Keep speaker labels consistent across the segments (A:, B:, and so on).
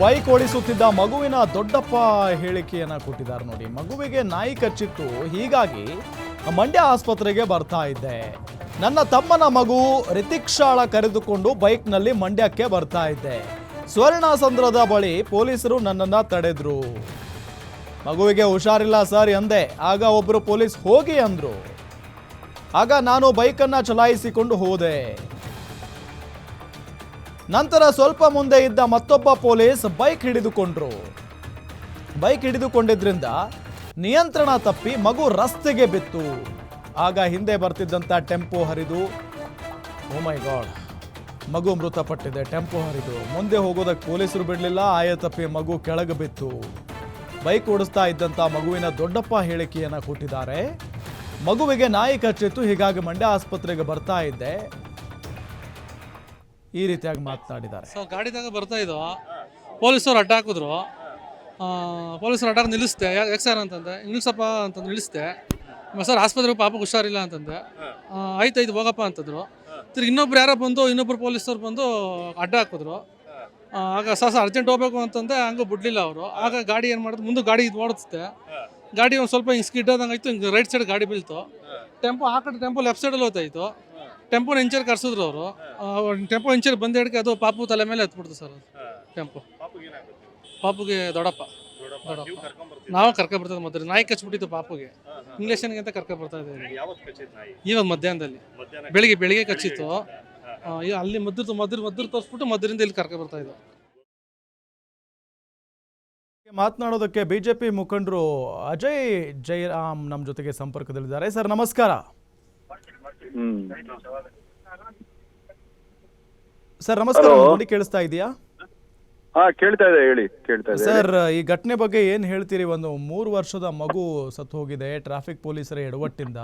A: Bike ಓಡಿಸುತ್ತಿದ್ದ ಮಗುವಿನ ದೊಡ್ಡಪ್ಪ ಹೇಳಿಕೆಯನ್ನ ಕೊಟ್ಟಿದ್ದಾರೆ ನೋಡಿ. ಮಗುವಿಗೆ ನಾಯಿ ಕಚ್ಚಿತ್ತು ಹೀಗಾಗಿ ಮಂಡ್ಯ ಆಸ್ಪತ್ರೆಗೆ ಬರ್ತಾ ಇದ್ದೆ. ನನ್ನ ತಮ್ಮನ ಮಗು ರಿತಿಕ್ಷಾಳ ಕರೆದುಕೊಂಡು ಬೈಕ್ನಲ್ಲಿ ಮಂಡ್ಯಕ್ಕೆ ಬರ್ತಾ ಇದ್ದೆ. ಸ್ವರ್ಣಸಂದ್ರದ ಬಳಿ ಪೊಲೀಸರು ನನ್ನನ್ನ ತಡೆದ್ರು. ಮಗುವಿಗೆ ಹುಷಾರಿಲ್ಲ ಸರ್ ಎಂದೆ. ಆಗ ಒಬ್ಬರು ಪೊಲೀಸ್ ಹೋಗಿ ಅಂದ್ರು. ಆಗ ನಾನು ಬೈಕನ್ನು ಚಲಾಯಿಸಿಕೊಂಡು ಹೋದೆ. ನಂತರ ಸ್ವಲ್ಪ ಮುಂದೆ ಇದ್ದ ಮತ್ತೊಬ್ಬ ಪೊಲೀಸ್ ಬೈಕ್ ಹಿಡಿದುಕೊಂಡ್ರು. ಬೈಕ್ ಹಿಡಿದುಕೊಂಡಿದ್ರಿಂದ ನಿಯಂತ್ರಣ ತಪ್ಪಿ ಮಗು ರಸ್ತೆಗೆ ಬಿತ್ತು. ಆಗ ಹಿಂದೆ ಬರ್ತಿದ್ದಂಥ ಟೆಂಪೋ ಹರಿದು ಮೈ ಗಾಡ್, ಮಗು ಮೃತಪಟ್ಟಿದೆ, ಟೆಂಪೋ ಹರಿದು. ಮುಂದೆ ಹೋಗೋದಕ್ಕೆ ಪೊಲೀಸರು ಬಿಡಲಿಲ್ಲ, ಆಯ ತಪ್ಪಿ ಮಗು ಕೆಳಗೆ ಬಿತ್ತು. ಬೈಕ್ ಓಡಿಸ್ತಾ ಇದ್ದಂಥ ಮಗುವಿನ ದೊಡ್ಡಪ್ಪ ಹೇಳಿಕೆಯನ್ನು ಕೊಟ್ಟಿದ್ದಾರೆ. ಮಗುವಿಗೆ ನಾಯಿ ಕಚ್ಚಿತ್ತು, ಹೀಗಾಗಿ ಮಂಡ್ಯ ಆಸ್ಪತ್ರೆಗೆ ಬರ್ತಾ ಇದ್ದೆ. ಈ ರೀತಿಯಾಗಿ ಮಾತನಾಡಿದ್ದಾರೆ.
B: ಸೊ ಗಾಡಿದಾಗ ಬರ್ತಾ ಇದ್ದೋ ಪೊಲೀಸರು ಅಡ್ಡ ಹಾಕಿದ್ರು ಆ, ಪೊಲೀಸರು ಅಡ್ಡ ನಿಲ್ಲಿಸ್ದೆ. ಯಾಕೆ ಸರ್ ಅಂತಂದೆ? ನಿಲ್ಲಿಸಪ್ಪ ಅಂತ ನಿಲ್ಲಿಸ್ದೆ. ಸರ್ ಆಸ್ಪತ್ರೆಗೆ ಪಾಪ ಹುಷಾರಿಲ್ಲ ಅಂತಂದೆ. ಆಯ್ತು ಆಯ್ತು ಹೋಗಪ್ಪ ಅಂತಂದ್ರು. ತಿರ್ಗಿ ಇನ್ನೊಬ್ರು ಯಾರೋ ಬಂದು ಇನ್ನೊಬ್ರು ಪೊಲೀಸರು ಬಂದು ಅಡ್ಡ ಹಾಕಿದ್ರು ಆಗ ಸರ್ ಸರ್ ಅರ್ಜೆಂಟ್ ಹೋಗ್ಬೇಕು ಅಂತಂದೆ. ಹಂಗೂ ಬಿಡ್ಲಿಲ್ಲ ಅವರು. ಆಗ ಗಾಡಿ ಏನು ಮಾಡಿದ್ರು? ಮುಂದೆ ಗಾಡಿ ಇದು ಓಡಿಸ್ತೆ ಗಾಡಿ ಒಂದು ಸ್ವಲ್ಪ ಹಿಂಗೆ ಸ್ಕಿಡ್ ಆದಂಗೆ ಆಯಿತು. ಹಿಂಗೆ ರೈಟ್ ಸೈಡ್ ಗಾಡಿ ಬೀಳ್ತು. ಟೆಂಪೋ ಆ ಕಡೆ ಟೆಂಪೋ ಲೆಫ್ಟ್ ಸೈಡಲ್ಲಿ ಹೋಗ್ತಾಯಿತ್ತು ಟೆಂಪೋನ ಇಂಚರ್ ಕರ್ಸಿದ್ರು ಅವರು. ಟೆಂಪೋ ಇಂಚರ್ ಬಂದ ಹಿಡ್ಕೆ ಅದು ಪಾಪು ತಲೆ ಮೇಲೆ ಹತ್ಬಿಡ್ತು ಸರ್ ಅದು. ಟೆಂಪೋ. ಪಾಪುಗೆ ದೊಡ್ಡಪ್ಪ. ದೊಡ್ಡಪ್ಪ. ನಾವು ಕರ್ಕೊ ಬರ್ತದೆ ಮೊದಲು ನಾಯಿ ಕಚ್ಬಿಟ್ಟಿತ್ತು ಪಾಪುಗೆ. ಇಂಗ್ಲೇಷನ್ಗೆ ಅಂತ ಕರ್ಕೊ ಬರ್ತಾ ಇದ್ದೀವಿ. ಇವಾಗ ಮಧ್ಯಾಹ್ನದಲ್ಲಿ.
C: ಮಧ್ಯಾಹ್ನ
B: ಬೆಳಿಗ್ಗೆ ಬೆಳಿಗ್ಗೆ ಕಚ್ಚಿತ್ತು. ಅಲ್ಲಿ ಮದ್ರ ಮದ್ರ ಮದ್ರ ತೋರಿಸ್ಬಿಟ್ಟು ಮದ್ರಿಂದ ಇಲ್ಲಿ ಕರ್ಕೊ ಬರ್ತಾ ಇದ್ದ
A: ಮಾತನಾಡೋದಕ್ಕೆ ಬಿಜೆಪಿ ಮುಖಂಡರು ಅಜಯ್ ಜಯರಾಮ್ ನಮ್ಮ ಜೊತೆಗೆ ಸಂಪರ್ಕದಲ್ಲಿದ್ದಾರೆ. ಸರ್ ನಮಸ್ಕಾರ.
C: ಹ್ಮ್.
A: ಸರ್ ನಮಸ್ಕಾರ
C: Hello.
A: ಧ್ವನಿ ಕೇಳಿಸ್ತಾ ಇದೆಯಾ?
C: ಹಾ ಕೇಳ್ತಾ ಇದೆ ಹೇಳಿ ಕೇಳ್ತಾ ಇದೆ
A: ಸರ್ ಈ ಘಟನೆ ಬಗ್ಗೆ ಏನ್ ಹೇಳ್ತೀರಿ? ಒಂದು ಮೂರು ವರ್ಷದ ಮಗು ಸತ್ತು ಹೋಗಿದೆ ಟ್ರಾಫಿಕ್ ಪೊಲೀಸರ ಎಡವಟ್ಟಿಂದ.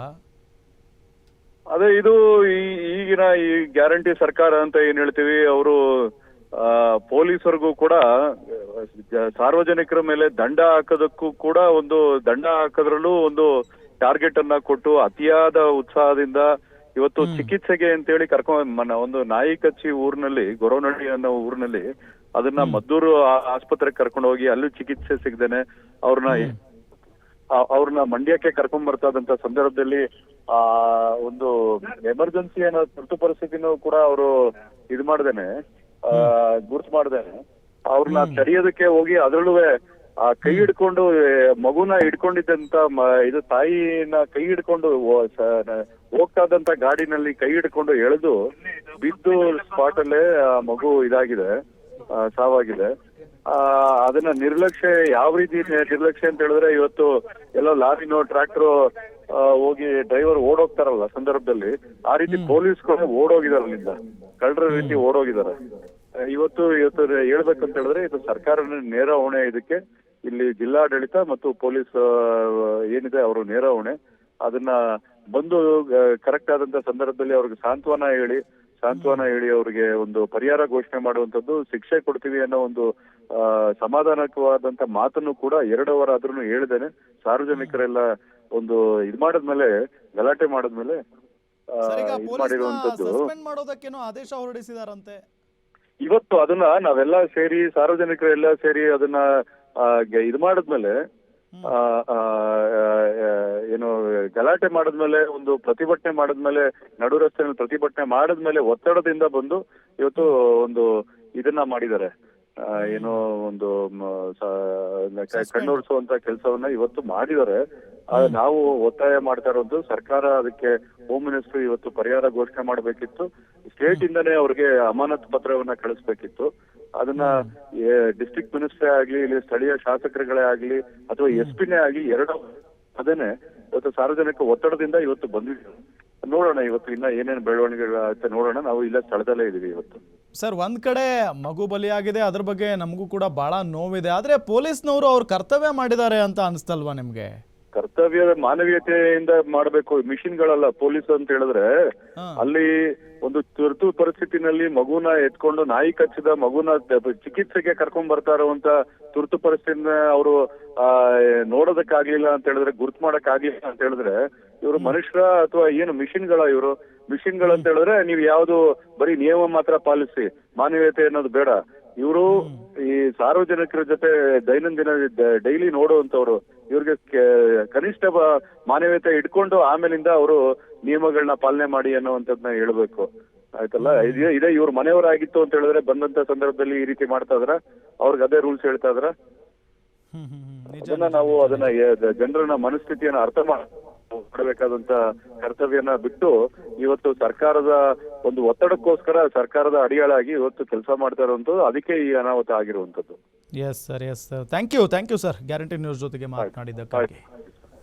C: ಅದೇ ಇದು ಈ- ಈಗಿನ ಈ ಗ್ಯಾರಂಟಿ ಸರ್ಕಾರ ಅಂತ ಏನ್ ಹೇಳ್ತೀವಿ ಅವರು ಪೊಲೀಸರಿಗೂ ಕೂಡ ಜ- ಸಾರ್ವಜನಿಕರ ಮೇಲೆ ದಂಡ ಹಾಕೋದಕ್ಕೂ ಕೂಡ ಒಂದು ದಂಡ ಹಾಕೋದ್ರಲ್ಲೂ ಒಂದು ಟಾರ್ಗೆಟ್ ಅನ್ನ ಕೊಟ್ಟು ಅತಿಯಾದ ಉತ್ಸಾಹದಿಂದ ಇವತ್ತು ಚಿಕಿತ್ಸೆಗೆ ಅಂತೇಳಿ ಕರ್ಕೊಂಡ್ ಮನ- ಒಂದು ನಾಯಿ ಕಚ್ಚಿ ಊರಿನಲ್ಲಿ ಗೊರವನಹಳ್ಳಿ ಅನ್ನೋ ಊರಿನಲ್ಲಿ ಅದನ್ನ ಮದ್ದೂರು ಆಸ್ಪತ್ರೆಗೆ ಕರ್ಕೊಂಡು ಹೋಗಿ ಅಲ್ಲೂ ಚಿಕಿತ್ಸೆ ಸಿಗ್ದೇನೆ ಅವ್ರನ್ನ ಅವ್ರನ್ನ ಮಂಡ್ಯಕ್ಕೆ ಕರ್ಕೊಂಡ್ ಬರ್ತಾ ಇದ್ದಂತ ಸಂದರ್ಭದಲ್ಲಿ ಆ ಒಂದು ಎಮರ್ಜೆನ್ಸಿ ಅನ್ನೋ ತುರ್ತು ಪರಿಸ್ಥಿತಿನೂ ಕೂಡ ಅವರು ಇದು ಮಾಡ್ದೇನೆ ಆ, ಗುರ್ತು ಮಾಡ್ದೇನೆ. ಅವ್ರನ್ನ ತಡೆಯೋದಕ್ಕೆ ಹೋಗಿ ಅದ್ರಲ್ಲೂ ಆ ಕೈ ಹಿಡ್ಕೊಂಡು ಮಗುನ ಹಿಡ್ಕೊಂಡಿದ್ದಂತ ಇದು ತಾಯಿನ ಕೈ ಹಿಡ್ಕೊಂಡು ಹೋಗ್ತಾದಂತ ಹೋಗ್ತಾ ಇದ್ದಂತ ಗಾಡಿನಲ್ಲಿ ಕೈ ಹಿಡ್ಕೊಂಡು ಎಳೆದು ಬಿದ್ದು ಸ್ಪಾಟ್ ಅಲ್ಲೇ ಆ ಮಗು ಇದಾಗಿದೆ ಸಾವಾಗಿದೆ. ಆ, ಅದನ್ನ ನಿರ್ಲಕ್ಷ್ಯ ಯಾವ ರೀತಿ ನಿರ್ಲಕ್ಷ್ಯ ಅಂತ ಹೇಳಿದ್ರೆ ಇವತ್ತು ಎಲ್ಲ ಲಾರಿನೋ ಟ್ರ್ಯಾಕ್ಟರ್ ಹೋಗಿ ಡ್ರೈವರ್ ಓಡೋಗ್ತಾರಲ್ಲ ಸಂದರ್ಭದಲ್ಲಿ ಆ ರೀತಿ ಪೊಲೀಸ್ಗಳು ಓಡೋಗಿದಾರೆ ಅಲ್ಲಿಂದ. ಕಳ್ಳರ ರೀತಿ ಓಡೋಗಿದ್ದಾರೆ. ಇವತ್ತು ಇವತ್ತು ಹೇಳ್ಬೇಕಂತ ಹೇಳಿದ್ರೆ ಇದು ಸರ್ಕಾರದ ನೇರ ಹೊಣೆ ಇದಕ್ಕೆ. ಇಲ್ಲಿ ಜಿಲ್ಲಾಡಳಿತ ಮತ್ತು ಪೊಲೀಸ್ ಏನಿದೆ ಅವರು ನೇರ ಹೊಣೆ ಅದನ್ನ ಬಂದು ಕರೆಕ್ಟ್ ಆದಂತ ಸಂದರ್ಭದಲ್ಲಿ ಅವ್ರಿಗೆ ಸಾಂತ್ವನ ಹೇಳಿ ಸಾಂತ್ವನ ಹೇಳಿ ಅವ್ರಿಗೆ ಒಂದು ಪರಿಹಾರ ಘೋಷಣೆ ಮಾಡುವಂತದ್ದು ಶಿಕ್ಷೆ ಕೊಡ್ತೀವಿ ಅನ್ನೋ ಒಂದು ಸಮಾಧಾನಕವಾದಂತ ಮಾತನ್ನು ಕೂಡ ಎರಡು ಅವರ್ ಆದ್ರೂ ಹೇಳಿದ್ದೇನೆ. ಸಾರ್ವಜನಿಕರೆಲ್ಲ ಒಂದು ಇದ್ ಮಾಡಿದ್ಮೇಲೆ ಗಲಾಟೆ ಮಾಡಿದ್ಮೇಲೆ ಮಾಡಿರುವಂತದ್ದು
A: ಮಾಡೋದಕ್ಕೇನೋ ಆದೇಶ ಹೊರಡಿಸಿದಾರಂತೆ.
C: ಇವತ್ತು ಅದನ್ನ ನಾವೆಲ್ಲ ಸೇರಿ ಸಾರ್ವಜನಿಕರೆಲ್ಲ ಸೇರಿ ಅದನ್ನ ಇದ್ ಮಾಡಿದ್ಮೇಲೆ ಏನು ಗಲಾಟೆ ಮಾಡಿದ್ಮೇಲೆ ಒಂದು ಪ್ರತಿಭಟನೆ ಮಾಡಿದ್ಮೇಲೆ ನಡು ರಸ್ತೆಯಲ್ಲಿ ಪ್ರತಿಭಟನೆ ಮಾಡಿದ್ಮೇಲೆ ಒತ್ತಡದಿಂದ ಬಂದು ಇವತ್ತು ಒಂದು ಇದನ್ನ ಮಾಡಿದ್ದಾರೆ. ಏನೋ ಒಂದು ಕಣ್ಣೊರೆಸುವಂತ ಕೆಲಸವನ್ನ ಇವತ್ತು ಮಾಡಿದ್ದಾರೆ. ನಾವು ಒತ್ತಾಯ ಮಾಡ್ತಾ ಇರೋದು ಸರ್ಕಾರ ಅದಕ್ಕೆ ಹೋಮ್ ಮಿನಿಸ್ಟರ್ ಇವತ್ತು ಪರಿಹಾರ ಘೋಷಣೆ ಮಾಡಬೇಕಿತ್ತು. ಸ್ಟೇಟ್ ಇಂದಾನೇ ಅವ್ರಿಗೆ ಅಮಾನತ್ ಪತ್ರವನ್ನ ಕಳಿಸ್ಬೇಕಿತ್ತು. ಅದನ್ನ ಡಿಸ್ಟ್ರಿಕ್ಟ್ ಮಿನಿಸ್ಟ್ರೇ ಆಗ್ಲಿ ಇಲ್ಲಿ ಸ್ಥಳೀಯ ಶಾಸಕರುಗಳೇ ಆಗ್ಲಿ ಅಥವಾ ಎಸ್ ಪಿನೇ ಆಗ್ಲಿ ಎರಡು ಅದೇನೆ ಇವತ್ತು ಸಾರ್ವಜನಿಕ ಒತ್ತಡದಿಂದ ಇವತ್ತು ಬಂದಿದ್ದೀವಿ ನೋಡೋಣ ಇವತ್ತು ಇನ್ನ ಏನೇನು ಬೆಳವಣಿಗೆಗಳಾಗುತ್ತೆ ನೋಡೋಣ. ನಾವು ಇಲ್ಲ ಸ್ಥಳದಲ್ಲೇ ಇದೀವಿ ಇವತ್ತು.
A: ಸರ್ ಒಂದ್ ಕಡೆ ಮಗು ಬಲಿಯಾಗಿದೆ ಅದ್ರ ಬಗ್ಗೆ ನಮಗೂ ಕೂಡ ಬಹಳ ನೋವಿದೆ. ಆದ್ರೆ ಪೊಲೀಸ್ನವರು ಅವ್ರ ಕರ್ತವ್ಯ ಮಾಡಿದ್ದಾರೆ ಅಂತ ಅನ್ಸ್ತಲ್ವಾ ನಿಮ್ಗೆ?
C: ಕರ್ತವ್ಯ ಮಾನವೀಯತೆಯಿಂದ ಮಾಡಬೇಕು ಮಿಷಿನ್ಗಳಲ್ಲ ಪೊಲೀಸ್ ಅಂತ ಹೇಳಿದ್ರೆ ಅಲ್ಲಿ ಒಂದು ತುರ್ತು ಪರಿಸ್ಥಿತಿನಲ್ಲಿ ಮಗುನ ಎತ್ಕೊಂಡು ನಾಯಿ ಕಚ್ಚಿದ ಮಗುನ ಚಿಕಿತ್ಸೆಗೆ ಕರ್ಕೊಂಡ್ ಬರ್ತಾ ಇರುವಂತ ತುರ್ತು ಪರಿಸ್ಥಿತಿನ ಅವರು ಆ ನೋಡೋದಕ್ಕಾಗ್ಲಿಲ್ಲ ಅಂತ ಹೇಳಿದ್ರೆ ಗುರ್ತು ಮಾಡಕ್ ಆಗ್ಲಿಲ್ಲ ಅಂತ ಹೇಳಿದ್ರೆ ಇವರು ಮನುಷ್ಯರ ಅಥವಾ ಏನು ಮಿಷಿನ್ಗಳ ಇವರು? ಮಿಷಿನ್ಗಳು ಅಂತ ಹೇಳಿದ್ರೆ ನೀವು ಯಾವ್ದು ಬರೀ ನಿಯಮ ಮಾತ್ರ ಪಾಲಿಸಿ ಮಾನವೀಯತೆ ಅನ್ನೋದು ಬೇಡ. ಇವರು ಈ ಸಾರ್ವಜನಿಕರ ಜೊತೆ ದೈನಂದಿನ ಡೈಲಿ ನೋಡುವಂತವ್ರು ಇವ್ರಿಗೆ ಕನಿಷ್ಠ ಮಾನವೀಯತೆ ಇಟ್ಕೊಂಡು ಆಮೇಲಿಂದ ಅವರು ನಿಯಮಗಳನ್ನ ಪಾಲನೆ ಮಾಡಿ ಅನ್ನುವಂಥದ್ನ ಹೇಳ್ಬೇಕು. ಆಯ್ತಲ್ಲ? ಇದೇ ಇದೇ ಇವ್ರ ಮನೆಯವರಾಗಿತ್ತು ಅಂತ ಹೇಳಿದ್ರೆ ಬಂದಂತ ಸಂದರ್ಭದಲ್ಲಿ ಈ ರೀತಿ ಮಾಡ್ತಾ ಇದ್ರ ಅವ್ರಿಗೆ ಅದೇ ರೂಲ್ಸ್ ಹೇಳ್ತಾ ಇದ್ರ ಅದನ್ನ ನಾವು ಅದನ್ನ ಜನರನ್ನ ಮನಸ್ಥಿತಿಯನ್ನ ಅರ್ಥ ಮಾಡಬೇಕಾದಂತ ಕರ್ತವ್ಯನ ಬಿಟ್ಟು ಇವತ್ತು ಸರ್ಕಾರದ ಒಂದು ಒತ್ತಡಕ್ಕೋಸ್ಕರ ಸರ್ಕಾರದ ಅಡಿಯಾಳಾಗಿ ಇವತ್ತು ಕೆಲಸ ಮಾಡ್ತಾ ಇರುವಂತದ್ದು ಅದಕ್ಕೆ ಈ ಅನಾಹುತ ಆಗಿರುವಂತದ್ದು
A: yes sir yes sir thank you thank you sir guarantee news ಜೊತೆಗೆ ಮಾತನಾಡಿದ್ದಕ್ಕಾಗಿ.